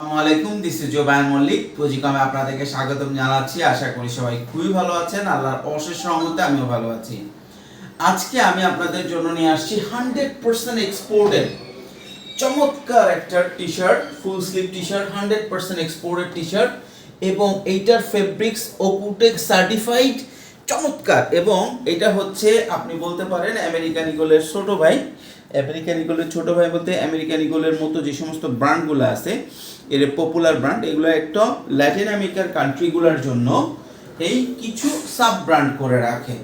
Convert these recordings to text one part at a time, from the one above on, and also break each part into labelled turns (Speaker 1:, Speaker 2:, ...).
Speaker 1: আসসালামু আলাইকুম this is জোবায়ন Mallick পুঁজিকমে আপনাদেরকে স্বাগতম জানাচ্ছি। আশা করি সবাই খুবই ভালো আছেন। আল্লাহর অশেষ রহমতে আমিও ভালো আছি। আজকে আমি আপনাদের জন্য নিয়ে আসছি হান্ড্রেড পার্সেন্ট এক্সপোর্টেড। চমৎকার একটা T shirt full sleeve T shirt hundred percent exported T shirt এবং এইটার ফেব্রিক্স ওকুটেক সার্টিফাইড চমৎকার। এবং এটা হচ্ছে, আপনি বলতে পারেন আমেরিকান ইগলের ছোট ভাই। আমেরিকান ইগলের ছোট ভাই বলতে আমেরিকান ইগলের মতো যে সমস্ত ব্র্যান্ডগুলো আছে, এর পপুলার ব্র্যান্ড এগুলো একটা ল্যাটিন আমেরিকার কান্ট্রিগুলোর জন্য এই কিছু সাব ব্র্যান্ড করে রাখে।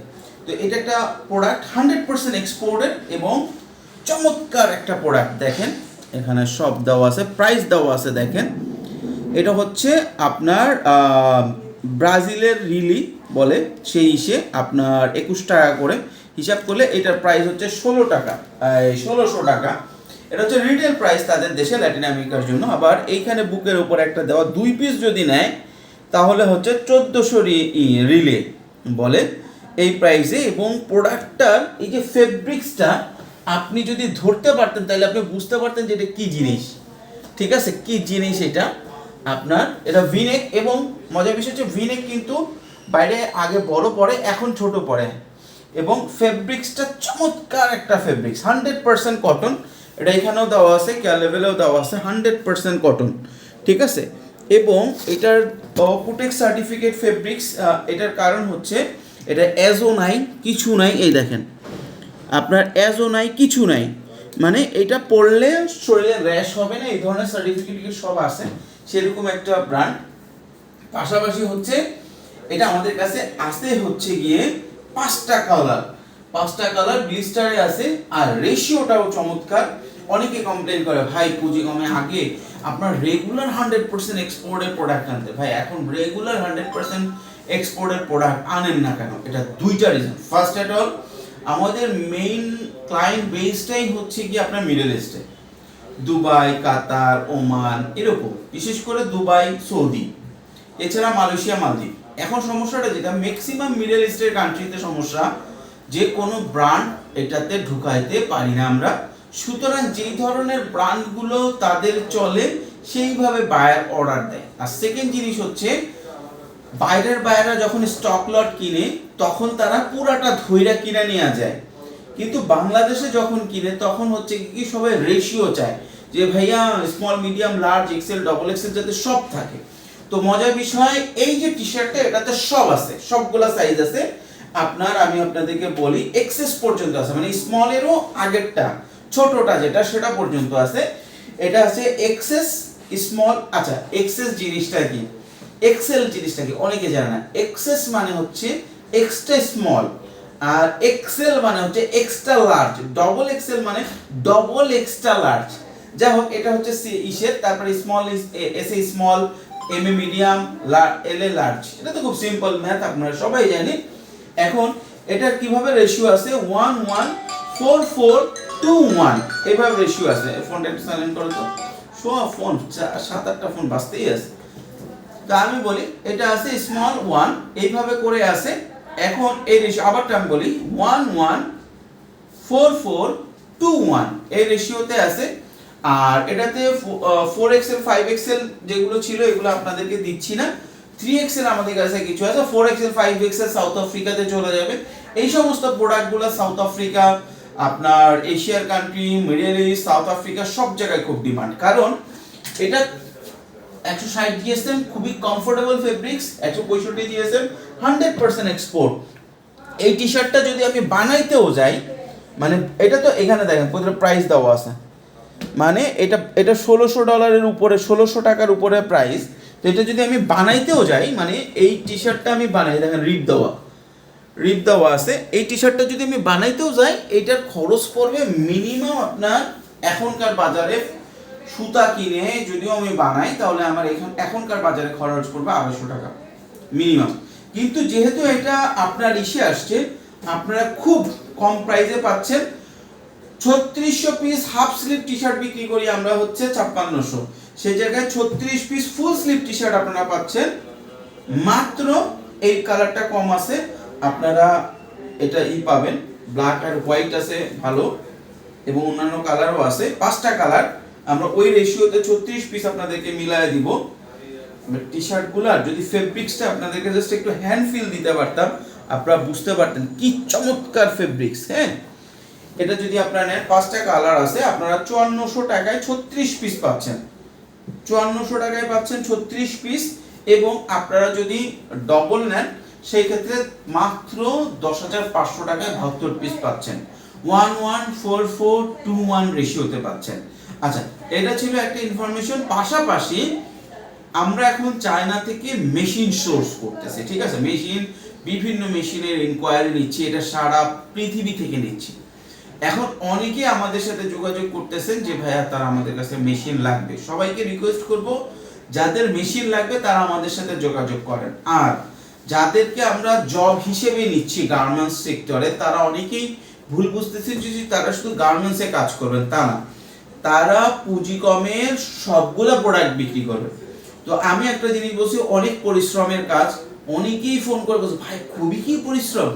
Speaker 1: তো এটা একটা প্রোডাক্ট হান্ড্রেড পার্সেন্ট এক্সপোর্টেড এবং চমৎকার একটা প্রোডাক্ট দেখেন। এখানে সব দেওয়া আছে প্রাইস দেওয়া আছে দেখেন। এটা হচ্ছে আপনার ব্রাজিলের রিলি বলে, সেই ইসে আপনার একুশ টাকা করে হিসাব করলে এটার প্রাইস হচ্ছে ষোলো টাকা। ষোলোশো টাকা। এটা হচ্ছে রিটেল প্রাইস তাদের দেশে ল্যাটিন আমেরিকার জন্য। আবার এইখানে বুকের উপর একটা দেওয়া দুই পিস যদি নেয়, তাহলে হচ্ছে চোদ্দোশো রিলে বলে এই প্রাইসে এবং প্রোডাক্টটার এই যে ফেব্রিক্সটা আপনি যদি ধরতে পারতেন, তাহলে আপনি বুঝতে পারতেন যে এটা কী জিনিস। ঠিক আছে? কী জিনিস এটা? আপনার, এটা ভিনেক এবং মজার বিষয় হচ্ছে ভিনেক কিন্তু বাইরে আগে বড় পড়ে, এখন ছোট পড়ে। এবং ফেব্রিক্সটা চমৎকার একটা ফেব্রিক্স হান্ড্রেড পার্সেন্ট কটন এটা এখানেও দেওয়া আছে কেয়ার লেভেলেও দেওয়া আছে হান্ড্রেড পার্সেন্ট কটন ঠিক আছে? এবং এটার পুটেক সার্টিফিকেট ফেব্রিক্স এটার কারণ হচ্ছে, এটা অ্যাজও নাই, কিছু নাই, এই দেখেন। আপনার অ্যাজও নাই, কিছু নাই। মানে এটা পড়লে শরীরে র্যাশ হবে না, এই ধরনের সার্টিফিকেট সব আছে, সেরকম একটা ব্র্যান্ড পাশাপাশি হচ্ছে এটা আমাদের কাছে আসে হচ্ছে গিয়ে পাঁচটা কালার পাঁচটা কালার ব্লিস্টারে আছে, আর রেশিওটাও চমৎকার। অনেকে কমপ্লেন করে, ভাই, পুঁজি কমে। আগে আপনার রেগুলার হান্ড্রেড পার্সেন্ট এক্সপোর্টের প্রোডাক্ট আনতে। ভাই, এখন রেগুলার হান্ড্রেড পার্সেন্ট এক্সপোর্টের প্রোডাক্ট আনেন না কেন? এটা দুইটা রিজন ফার্স্ট অ্যাট অল আমাদের মেইন ক্লায়েন্ট বেসটাই হচ্ছে কি আপনার মিডল ইস্টে দুবাই, কাতার, ওমান, এরকম। বিশেষ করে দুবাই, সৌদি। এছাড়া মালয়েশিয়া, মালদ্বীপ। এখন সমস্যাটা যেটা ম্যাক্সিমাম মিডল ইস্টের কান্ট্রিতে সমস্যা, যে কোনো ব্র্যান্ড এটাতে ঢুকাইতে পারি না আমরা। সুতরাং যেই ধরনের ব্র্যান্ডগুলো তাদের চলে, সেইভাবে বায়ার অর্ডার দেয়। আর সেকেন্ড জিনিস হচ্ছে, বাইরের বাইরা যখন স্টক লট কিনে, তখন তারা পুরাটা ধৈরা কিনে নেওয়া যায়। কিন্তু বাংলাদেশে যখন কিনে, তখন হচ্ছে কি সবাই রেশিও চায়। যে ভাইয়া small medium large XL double XL যাতে সব থাকে। তো মজার বিষয়, এই যে টি শার্টটা এটাতে সব আছে, সবগুলা সাইজ আছে। আপনার, আমি আপনাদেরকে বলি এক্সেস পর্যন্ত আছে মানে স্মলেরও আগেরটা, ছোটটা যেটা, সেটা পর্যন্ত আছে। এটা আছে এক্সেস স্মল আচ্ছা এক্সেস জিনিসটা কি? এক্সেল জিনিসটা কি? অনেকে জানে না। এক্সেস মানে হচ্ছে এক্সট্রা স্মল আর এক্সেল মানে হচ্ছে এক্সট্রা লার্জ ডবল এক্সেল মানে ডবল এক্সট্রা লার্জ যাই হোক, এটা হচ্ছে ইসের, তারপরে স্মল এস এ স্মল এম এ মিডিয়াম এল এ লার্জ এটা তো খুব সিম্পল ম্যাথ আপনারা সবাই জানি এখন এটার কীভাবে রেশিও আছে? One one four four two one এইভাবে রেশিও আছে। ফোনটা একটু সাইলেন্ট করো তো। শো ফোন সাত, আটটা ফোন বাঁচতেই আছে। তা আমি বলি, এটা আছে স্মল ওয়ান এইভাবে করে আছে। এখন এই রেশিও আবারটা আমি বলি one one four four two one এই রেশিওতে আছে আর এটাতে ফোর এক্সেল ফাইভ এক্সেল যেগুলো ছিল, এগুলো আপনাদেরকে দিচ্ছি না। থ্রি এক্সেল আমাদের কাছে কিছু আছে। Four axle five axle South আফ্রিকাতে চলে যাবে। এই সমস্ত প্রোডাক্টগুলো সাউথ আফ্রিকা আপনার এশিয়ার country Middle East South Africa সব জায়গায় খুব ডিমান্ড কারণ এটা একশো ষাট জিএসএম খুবই কমফোর্টেবল ফেব্রিক্স একশো পঁয়ষট্টি জিএসএম হান্ড্রেড পার্সেন্ট এক্সপোর্ট এই টি শার্টটা যদি আমি বানাইতেও যাই মানে এটা তো এখানে দেখেন প্রাইস দেওয়া আছে। মানে এটা এটা ষোলোশো ডলারের উপরে, ষোলোশো টাকার উপরে প্রাইস তো এটা যদি আমি বানাইতেও যাই মানে এই টি শার্টটা আমি বানাই, দেখেন রিপ দেওয়া। রিপ দেওয়া আছে। এই টি শার্টটা যদি আমি বানাইতেও যাই এইটার খরচ পড়বে মিনিমাম আপনার এখনকার বাজারে সুতা কিনে যদিও আমি বানাই, তাহলে আমার এখন, এখনকার বাজারে খরচ পড়বে আড়াইশো টাকা মিনিমাম কিন্তু যেহেতু এটা আপনার ইসে আসছে, আপনারা খুব কম প্রাইসে পাচ্ছেন। ছত্রিশশো piece half sleeve T shirt বিক্রি করি আমরা হচ্ছে ছাপ্পান্নশো। সেই জায়গায় ছত্রিশ piece full sleeve T shirt আপনারা পাচ্ছেন। মাত্র এই কালারটা কম আছে, আপনারা এটা ই পাবেন। ব্ল্যাক আর হোয়াইট আছে, ভালো। এবং অন্যান্য কালারও আছে। পাঁচটা কালার আমরা ওই রেশিওতে ছত্রিশ পিস আপনাদেরকে মিলায় দিব। টি শার্টগুলার যদি ফেব্রিক্সটা আপনাদেরকে জাস্ট একটু হ্যান্ড ফিল দিতে পারতাম, আপনারা বুঝতে পারতেন কি চমৎকার ফেব্রিক্স হ্যাঁ? এটা যদি আপনারা নেন পাঁচটা কালার আছে, আপনারা চুয়ান্নশো টাকায় ছত্রিশ পিস পাচ্ছেন। চুয়ান্নশো টাকায় পাচ্ছেন ছত্রিশ পিস এবং আপনারা যদি ডবল নেন, সেই ক্ষেত্রে মাত্র দশ হাজার পাঁচশো টাকায় বাহাত্তর পিস পাচ্ছেন। One one four four two one রেশিওতে পাচ্ছেন। আচ্ছা এটা ছিল একটা ইনফরমেশন পাশাপাশি আমরা এখন চায়না থেকে মেশিন সোর্স করতেছি, ঠিক আছে? মেশিন বিভিন্ন মেশিনের ইনকোয়ারি নিচ্ছি, এটা সারা পৃথিবী থেকে নিচ্ছি। এখন অনেকে আমাদের সাথে যোগাযোগ করতেছেন যে, ভাইয়া, তারা আমাদের কাছে মেশিন লাগবে। সবাইকে রিকোয়েস্ট করব, যাদের মেশিন লাগবে, তারা আমাদের সাথে যোগাযোগ করেন। আর যাদেরকে আমরা জব হিসেবে নিচ্ছি গার্মেন্টস সেক্টরে তারা অনেকেই ভুল বুঝতেছেন যে তারা শুধু গার্মেন্টসে কাজ করবেন, তা না। তারা পুঁজি কমের সবগুলো প্রোডাক্ট বিক্রি করবে তো আমি একটা জিনিস বলছি, অনেক পরিশ্রমের কাজ, অনেকেই ফোন করে বলছে, ভাই, খুবই কি পরিশ্রম?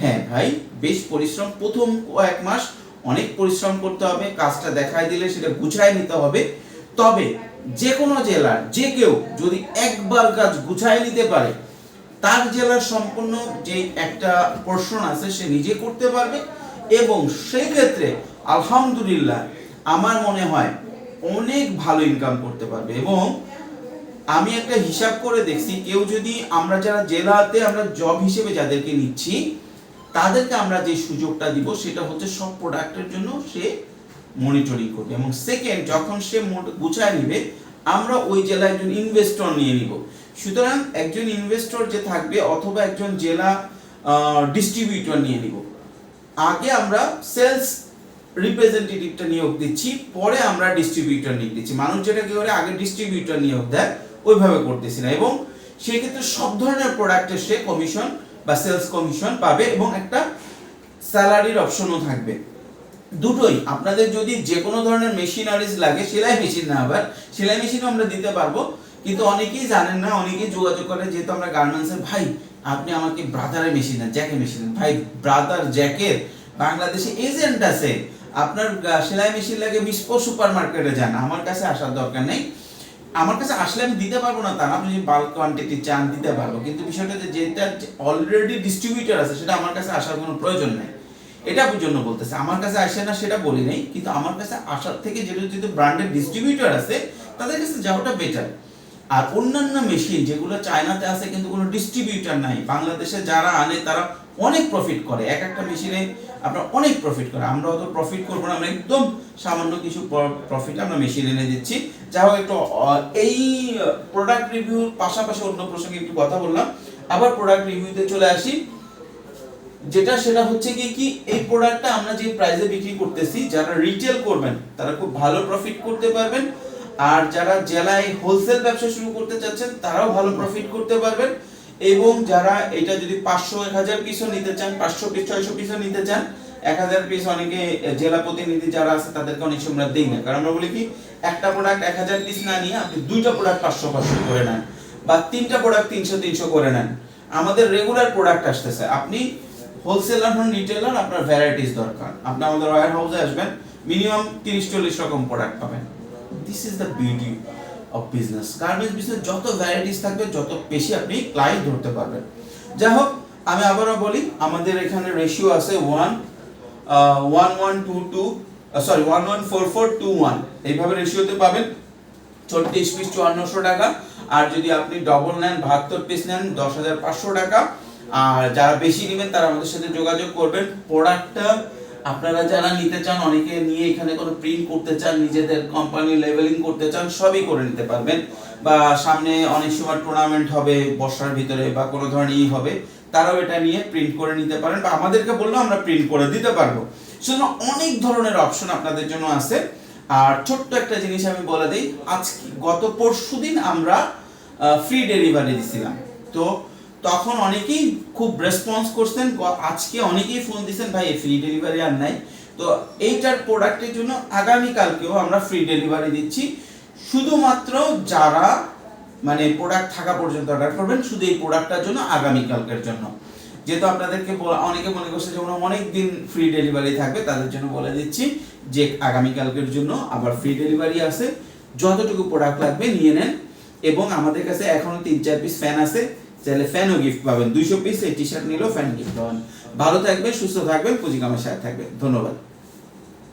Speaker 1: হ্যাঁ ভাই, বেশ পরিশ্রম। প্রথম কয়েক মাস অনেক পরিশ্রম করতে হবে, কাজটা দেখায় দিলে সেটা গুছায় নিতে হবে। তবে যে কোনো জেলার, যে কেউ যদি একবার কাজ গুছায় নিতে পারে, তার জেলার সম্পূর্ণ যে একটা পোর্শন আছে সে নিজে করতে পারবে এবং সেই ক্ষেত্রে আলহামদুলিল্লাহ আমার মনে হয় অনেক ভালো ইনকাম করতে পারবে এবং আমি একটা হিসাব করে দেখছি, কেউ যদি আমরা যারা জেলাতে আমরা জব হিসেবে যাদেরকে নিচ্ছি তাদেরকে আমরা যে সুযোগটা দিব, সেটা হচ্ছে সব প্রোডাক্টের জন্য সে মনিটরিং করবে। এবং সেকেন্ড যখন সে গুছায় নিবে, আমরা ওই জেলায় একজন ইনভেস্টর নিয়ে নিব। সুতরাং একজন ইনভেস্টর যে থাকবে অথবা একজন জেলা ডিস্ট্রিবিউটর নিয়ে নিব। আগে আমরা সেলস রিপ্রেজেন্টেটিভটা নিয়োগ দিচ্ছি, পরে আমরা ডিস্ট্রিবিউটর নিয়োগ দিচ্ছি। মানুষ যেটা কি করে, আগে ডিস্ট্রিবিউটর নিয়োগ দেয়, ওইভাবে করতেছি না। এবং সেক্ষেত্রে সব ধরনের প্রোডাক্টের সে কমিশন বা সেলস কমিশন পাবে এবং একটা স্যালারির অপশনও থাকবে। দুটোই, আপনাদের যদি যে কোনো ধরনের মেশিনারিজ লাগে, সেলাই মেশিন না আবার, সেলাই মেশিনও আমরা দিতে পারব। কিন্তু অনেকেই জানেন না, অনেকেই যোগাযোগ করে যেহেতু আমরা গার্মেন্টসের ভাই, আপনি আমাকে ব্রাদারের মেশিন দেন জ্যাকের মেশিন দেন। ভাই ব্রাদার জ্যাকের বাংলাদেশে এজেন্ট আছে। আপনার সেলাই মেশিন লাগে বিস্পো সুপার মার্কেটে যান, আমার কাছে আসার দরকার নেই। আমার কাছে আসলে আমি দিতে পারব না তা না, আপনি যদি বাল্ক কোয়ান্টিটি চান, দিতে পারব। কিন্তু বিষয়টা যে যেটা অলরেডি ডিস্ট্রিবিউটর আছে, সেটা আমার কাছে আসার কোনো প্রয়োজন নেই। এটা জন্য বলতেছে, আমার কাছে আসে না সেটা বলি নাই, কিন্তু আমার কাছে আসার থেকে যেটা যদি ব্র্যান্ডের ডিস্ট্রিবিউটর আছে, তাদের কাছে যাওয়াটা বেটার আর অন্যান্য মেশিন যেগুলো চায়নাতে আছে, কিন্তু কোনো ডিস্ট্রিবিউটর নাই, বাংলাদেশে যারা আনে, তারা অনেক প্রফিট করে। এক একটা মেশিনে আপনার অনেক প্রফিট করে। আমরা অত প্রফিট করব না, আমরা একদম সামান্য কিছু প্রফিট আমরা মেশিন এনে দিচ্ছি। যা হোক একটু এই প্রোডাক্ট রিভিউর পাশাপাশি অন্য প্রসঙ্গে একটু কথা বললাম। আবার প্রোডাক্ট রিভিউতে চলে আসি। যেটা, সেটা হচ্ছে কি কি, এই প্রোডাক্টটা আমরা যে প্রাইসে বিক্রি করতেছি, যারা রিটেল করবেন, তারা খুব ভালো প্রফিট করতে পারবেন। আর যারা জেলায় হোলসেল ব্যবসা শুরু করতে চাচ্ছেন, তারাও ভালো প্রফিট করতে পারবেন। এবং যারা এটা যদি পাঁচশো, এক হাজার পিসও নিতে চান, পাঁচশো পিস ছয়শো পিসও নিতে চান, এক হাজার পিস অনেকে জেলা প্রতিনিধি যারা আছে, তাদেরকে অনেক সময় দিই না। কারণ আমরা বলি কি, একটা প্রোডাক্ট এক হাজার পিস না নিয়ে আপনি দুইটা প্রোডাক্ট পাঁচশো পাঁচশো করে নেন বা তিনটা প্রোডাক্ট তিনশো তিনশো করে নেন। আমাদের রেগুলার প্রোডাক্ট আসতেছে। আপনি হোলসেলার হন রিটেলার আপনার ভ্যারাইটিস দরকার। আপনি আমাদের ওয়ার হাউসে আসবেন মিনিমাম তিরিশ, চল্লিশ রকম প্রোডাক্ট পাবেন। This is the beauty of business garments business যত ভ্যারাইটিস থাকবে, যত বেশি আপনি ক্লায়েন্ট ধরতে পারবেন। যাই হোক আমি আবারও বলি, আমাদের এখানে রেশিও আছে one one one two two sorry one one four four two one এইভাবে রেশিওতে পাবেন। ছত্রিশ পিস চুয়ান্নশো টাকা। আর যদি আপনি ডবল নেন, বাহাত্তর পিস নেন, দশ হাজার পাঁচশো টাকা। আর যারা বেশি নেবেন, তারা আমাদের সাথে যোগাযোগ করবেন। প্রোডাক্টটা আপনারা যারা নিতে চান, অনেকে নিয়ে এখানে কোনো প্রিন্ট করতে চান, নিজেদের কোম্পানি লেভেলিং করতে চান, সবই করে নিতে পারবেন। বা সামনে অনেক সময় টুর্নামেন্ট হবে, বর্ষার ভিতরে বা কোনো ধরনের হবে, তারাও এটা নিয়ে প্রিন্ট করে নিতে পারেন বা আমাদেরকে বললেও আমরা প্রিন্ট করে দিতে পারব। সেজন্য অনেক ধরনের অপশন আপনাদের জন্য আছে। আর ছোট্ট একটা জিনিস আমি বলে দিই, আজকে গত পরশু দিন আমরা ফ্রি ডেলিভারি দিছিলাম। তো তখন অনেকেই খুব রেসপন্স করছেন আজকে অনেকেই ফোন দিচ্ছেন ভাই ফ্রি ডেলিভারি আর নাই। তো এইটার প্রোডাক্টের জন্য আগামীকালকেও আমরা ফ্রি ডেলিভারি দিচ্ছি। শুধুমাত্র যারা মানে প্রোডাক্ট থাকা পর্যন্ত অর্ডার করবেন, শুধু এই প্রোডাক্টটার জন্য আগামীকালকের জন্য। যেহেতু আপনাদেরকে অনেকে মনে করছে যে ওরা অনেক দিন ফ্রি ডেলিভারি থাকবে, তাদের জন্য বলে দিচ্ছি যে আগামীকালকের জন্য আবার ফ্রি ডেলিভারি আছে। যতটুকু প্রোডাক্ট লাগবে নিয়ে নেন। এবং আমাদের কাছে এখনও তিন, চার পিস ফ্যান আছে। চাইলে ফ্যানও গিফট পাবেন। দুইশো পিস এই টি শার্ট নিলেও ফ্যান গিফট পাবেন। ভালো থাকবে সুস্থ থাকবেন পুঁজি কামার সাথে থাকবেন। ধন্যবাদ।